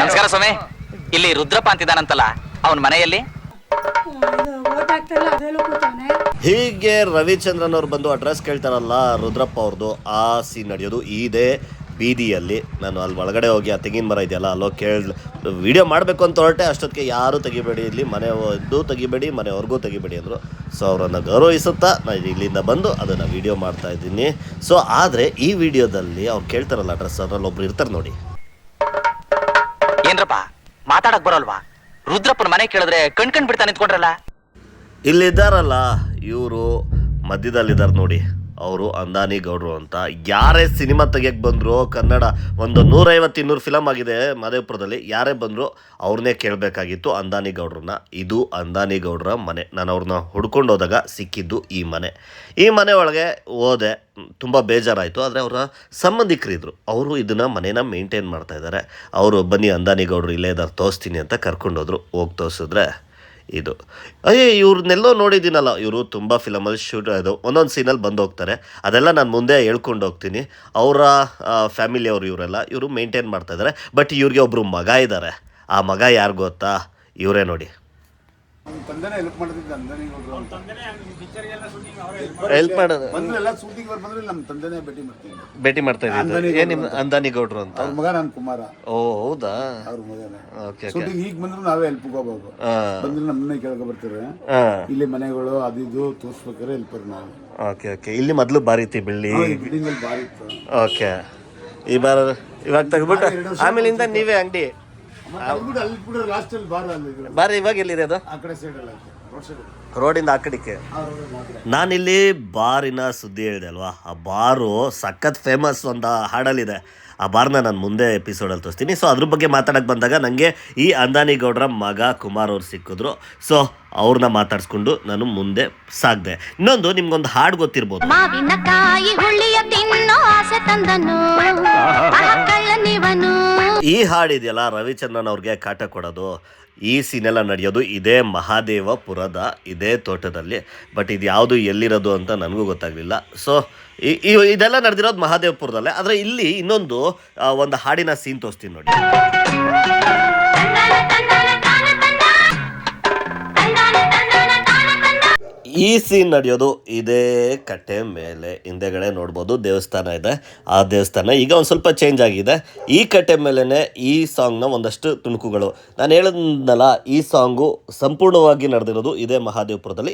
ನಮಸ್ಕಾರ ಸ್ವಾಮಿ. ಇಲ್ಲಿ ರುದ್ರಪ್ಪ ಅಂತಿದ್ದಾನಂತಲ್ಲ. ಅವನ ಮನೆಯಲ್ಲಿ? ಹೀಗೆ ರವಿಚಂದ್ರನ್ ಅವ್ರು ಬಂದು ಅಡ್ರೆಸ್ ಕೇಳ್ತಾರಲ್ಲ ರುದ್ರಪ್ಪ ಅವ್ರದ್ದು ಆ ಸೀನ್ ನಡೆಯೋದು. ಇದೇ ಬೀದಿಯಲ್ಲಿ ನಾನು ಅಲ್ಲಿ ಒಳಗಡೆ ಹೋಗಿ ಆ ತೆಂಗಿನ ಮರ ಇದೆಯಲ್ಲ ಅಲ್ಲೋ ಕೇಳ ವಿಡಿಯೋ ಮಾಡಬೇಕು ಅಂತ ಹೊರಟೆ ಅಷ್ಟೊತ್ತಿಗೆ ಯಾರು ತೆಗಿಬೇಡಿ ಇಲ್ಲಿ ಮನೆ ಇದು ತೆಗಿಬೇಡಿ ಮನೆಯವ್ರಿಗೂ ತೆಗಿಬೇಡಿ ಅಂದರು. ಸೊ ಅವರನ್ನು ಗೌರವಿಸುತ್ತಾ ನಾನು ಇಲ್ಲಿಂದ ಬಂದು ಅದನ್ನು ವಿಡಿಯೋ ಮಾಡ್ತಾ ಇದ್ದೀನಿ. ಸೊ ಆದರೆ ಈ ವಿಡಿಯೋದಲ್ಲಿ ಅವ್ರು ಕೇಳ್ತಾರಲ್ಲ ಅಡ್ರೆಸ್ ಅದರಲ್ಲಿ ಒಬ್ರು ಇರ್ತಾರೆ ನೋಡಿ. ಏನ್ರಪ್ಪ ಮಾತಾಡಕ್ ಬರೋಲ್ವಾ? ರುದ್ರಪ್ಪನ ಮನೆ ಕೇಳಿದ್ರೆ ಕಣ್ಕಂಡ್ ಬಿಡ್ತಾನೆ ನಿಂತ್ಕೊಂಡ್ರಲ್ಲ? ಇಲ್ಲಿದ್ದಾರಲ್ಲ ಇವರು ಮಧ್ಯದಲ್ಲಿದ್ದಾರೆ ನೋಡಿ. ಅವರು ಅಂದಾನಿ ಗೌಡ್ರು ಅಂತ. ಯಾರೇ ಸಿನಿಮಾ ತೆಗಿಯಕ್ಕೆ ಬಂದ್ರು, ಕನ್ನಡ ಒಂದು ನೂರೈವತ್ತು ಇನ್ನೂರು ಫಿಲಮ್ ಆಗಿದೆ ಮಾದೇವಪುರದಲ್ಲಿ, ಯಾರೇ ಬಂದರು ಅವ್ರನ್ನೇ ಕೇಳಬೇಕಾಗಿತ್ತು ಅಂದಾನಿ ಗೌಡ್ರನ್ನ. ಇದು ಅಂದಾನಿ ಗೌಡ್ರ ಮನೆ. ನಾನು ಅವ್ರನ್ನ ಹುಡ್ಕೊಂಡು ಹೋದಾಗ ಸಿಕ್ಕಿದ್ದು ಈ ಮನೆ. ಈ ಮನೆ ಒಳಗೆ ಹೋದೆ. ತುಂಬ ಬೇಜಾರಾಯಿತು, ಆದರೆ ಅವರ ಸಂಬಂಧಿಕರಿದ್ರು. ಅವರು ಇದನ್ನು ಮನೇನ ಮೇಂಟೈನ್ ಮಾಡ್ತಾ ಇದ್ದಾರೆ. ಅವರು ಬನ್ನಿ ಅಂದಾನಿ ಗೌಡ್ರು ಇಲ್ಲೇ ಇದ್ದಾರೆ, ತೋರಿಸ್ತೀನಿ ಅಂತ ಕರ್ಕೊಂಡೋದ್ರು. ಹೋಗಿ ತೋರಿಸಿದ್ರೆ ಇದು. ಅಯ್ಯೇ ಇವ್ರನ್ನೆಲ್ಲೋ ನೋಡಿದ್ದೀನಲ್ಲ. ಇವರು ತುಂಬ ಫಿಲಮಲ್ಲಿ ಶೂಟ್ ಅದು. ಒಂದೊಂದು ಸೀನಲ್ಲಿ ಬಂದು ಹೋಗ್ತಾರೆ ಅದೆಲ್ಲ ನಾನು ಮುಂದೆ ಹೇಳ್ಕೊಂಡು ಹೋಗ್ತೀನಿ. ಅವರ ಫ್ಯಾಮಿಲಿಯವರು ಇವರೆಲ್ಲ, ಇವರು ಮೇಂಟೈನ್ ಮಾಡ್ತಾಯಿದ್ದಾರೆ ಬಟ್ ಇವ್ರಿಗೆ ಒಬ್ಬರು ಮಗ ಇದ್ದಾರೆ ಆ ಮಗ ಯಾರು ಗೊತ್ತಾ? ಇವರೇ ನೋಡಿ. ತಂದೆನೇ ಹೆಲ್ಪ್ ಮಾಡ್ತಿದ್ದ ಅಂದನಿಗೌಡ್ರು ಅಂತ ಹೆಲ್ಪ್ ಮಾಡೋದು. ಬಂದ್ರೆ ಎಲ್ಲ ಶೂಟಿಂಗ್ ಅವ್ರು ಬಂದ್ರೆ ನಮ್ಮ ತಂದೆನೇ ಭೇಟಿ ಮಾಡ್ತೀನಿ. ಭೇಟಿ ಮಾಡ್ತಾ ಇದ್ದೀನಿ ಏನು ಅಂದಾನಿ ಗೌಡ್ರು ಅಂತ? ಅವ್ರ ಮಗ ನಾನು ಕುಮಾರ. ಓ ಹೌದಾ? ಅವ್ರ ಮಗನೇ. ಓಕೆ ಶೂಟಿಂಗ್ ಈಗ ಬಂದ್ರು ನಾವೇ ಹೆಲ್ಪ್ ಹೋಗ್ಬೋದು ಬಂದ್ರೆ ನಮ್ಮನ್ನೇ ಕೇಳ್ಕೊ ಬರ್ತಾರೆ? ಹಾಂ ಇಲ್ಲಿ ಮನೆಗಳು ಅದು ಇದು ಹೆಲ್ಪ್ ಹೆಲ್ಪರ್ ನಾವು. Okay okay. ಇಲ್ಲಿ ಮೊದಲು ಬಾರಿತಿ ಬೆಳ್ಳಿ ಬಿಳ್ಳಿ ಬಿಲ್ಡಿಂಗ್ ಅಲ್ಲಿ ಬಾರಿ ಇತ್ತು. ಓಕೆ. ಈ ಬಾರ ಇವಾಗ ತೆಗ್ದ್ಬಿಟ್ಟು ಆಮೇಲಿಂದ ನೀವೇ ಅಂಗಡಿ ಬಾರ ಅಲ್ಲಿ ಇದು. ಬಾರಿ ಇವಾಗ ಎಲ್ಲಿದೆ ಅದು? ಆ ಸೈಡ್ ಅಲ್ಲ ರೋಡ್ ಸೈಡ್ ರೋಡಿಂದ ಆ ಕಡೆಗೆ. ನಾನಿಲ್ಲಿ ಬಾರಿನ ಸುದ್ದಿ ಹೇಳಿದೆ ಅಲ್ವಾ? ಆ ಬಾರು ಸಖತ್ ಫೇಮಸ್ ಒಂದು ಹಾಡಲ್ಲಿದೆ. ಆ ಬಾರ್ನ ನಾನು ಮುಂದೆ ಎಪಿಸೋಡಲ್ಲಿ ತೋರಿಸ್ತೀನಿ. ಸೊ ಅದ್ರ ಬಗ್ಗೆ ಮಾತಾಡಕ್ಕೆ ಬಂದಾಗ ನನಗೆ ಈ ಅಂದಾನಿ ಗೌಡ್ರ ಮಗ ಕುಮಾರ್ ಅವ್ರು ಸಿಕ್ಕಿದ್ರು. ಸೊ ಅವ್ರನ್ನ ಮಾತಾಡ್ಸ್ಕೊಂಡು ನಾನು ಮುಂದೆ ಸಾಗ್ದೆ. ಇನ್ನೊಂದು ನಿಮ್ಗೊಂದು ಹಾಡು ಗೊತ್ತಿರ್ಬೋದು. ಈ ಹಾಡಿದೆಯಲ್ಲ, ರವಿಚಂದ್ರನ್ ಅವ್ರಿಗೆ ಕಾಟ ಕೊಡೋದು. ಈ ಸೀನೆಲ್ಲ ನಡೆಯೋದು ಇದೇ ಮಹಾದೇವಪುರದ, ಇದೇ ತೋಟದಲ್ಲಿ. ಬಟ್ ಇದು ಯಾವುದು ಎಲ್ಲಿರೋದು ಅಂತ ನನಗೂ ಗೊತ್ತಾಗಲಿಲ್ಲ. ಸೊ ಇದೆಲ್ಲ ನಡೆದಿರೋದು ಮಹಾದೇವಪುರದಲ್ಲೇ. ಆದರೆ ಇಲ್ಲಿ ಇನ್ನೊಂದು ಒಂದು ಹಾಡಿನ ಸೀನ್ ತೋರಿಸ್ತೀನಿ ನೋಡಿ. ಈ ಸೀನ್ ನಡೆಯೋದು ಇದೇ ಕಟ್ಟೆ ಮೇಲೆ. ಹಿಂದೆಗಡೆ ನೋಡ್ಬೋದು ದೇವಸ್ಥಾನ ಇದೆ. ಆ ದೇವಸ್ಥಾನ ಈಗ ಒಂದು ಸ್ವಲ್ಪ ಚೇಂಜ್ ಆಗಿದೆ. ಈ ಕಟ್ಟೆ ಮೇಲೇ ಈ ಸಾಂಗ್ನ ಒಂದಷ್ಟು ತುಣುಕುಗಳು. ನಾನು ಹೇಳಿದ್ನಲ್ಲ, ಈ ಸಾಂಗು ಸಂಪೂರ್ಣವಾಗಿ ನಡೆದಿರೋದು ಇದೇ ಮಹಾದೇವಪುರದಲ್ಲಿ